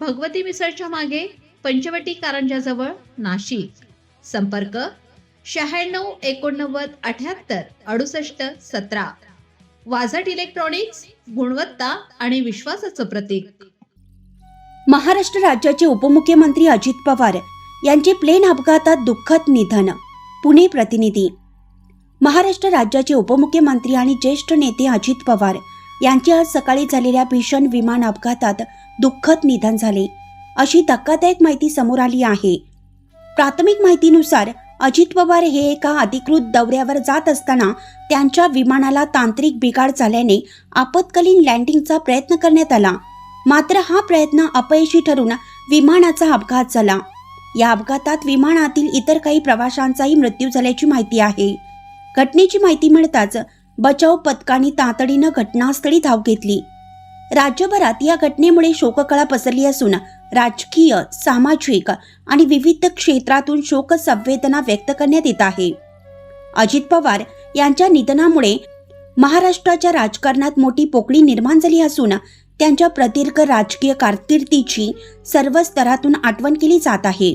भगवती मिसळच्या मागे पंचवटी कारंजाजवळ नाशिक. संपर्क शहाण्णव एकोणनव्वद अठ्याहत्तर अडुसष्ट सतरा. वाझट इलेक्ट्रॉनिक्स गुणवत्ता आणि विश्वासाचं प्रतीक. महाराष्ट्र राज्याचे उपमुख्यमंत्री अजित पवार यांचे प्लेन अपघातात दुःखद निधन पुणे प्रतिनिधी. महाराष्ट्र राज्याचे उपमुख्यमंत्री आणि ज्येष्ठ नेते अजित पवार यांचे आज सकाळी झालेल्या भीषण विमान अपघातात दुःखद निधन झाले. अशी धक्कादायक माहिती समोर आली आहे. प्राथमिक माहितीनुसार अजित पवार हे एका अधिकृत दौऱ्यावर जात असताना त्यांच्या विमानाला तांत्रिक बिघाड झाल्याने आपत्कालीन लँडिंगचा प्रयत्न करण्यात आला. मात्र हा प्रयत्न अपयशी ठरून विमानाचा अपघात झाला. या अपघातात विमानातील इतर काही प्रवाशांचाही मृत्यू झाल्याची माहिती आहे. घटनेची माहिती मिळताच बचाव पथकाने तातडीनं घटनास्थळी धाव घेतली. राज्यभरात या घटनेमुळे शोककळा पसरली असून राजकीय सामाजिक आणि विविध क्षेत्रातून शोक संवेदना व्यक्त करण्यात येत आहे. अजित पवार यांच्या निधनामुळे महाराष्ट्राच्या राजकारणात मोठी पोकळी निर्माण झाली असून त्यांच्या प्रदीर्घ राजकीय कारकिर्दीची सर्व स्तरातून आठवण केली जात आहे.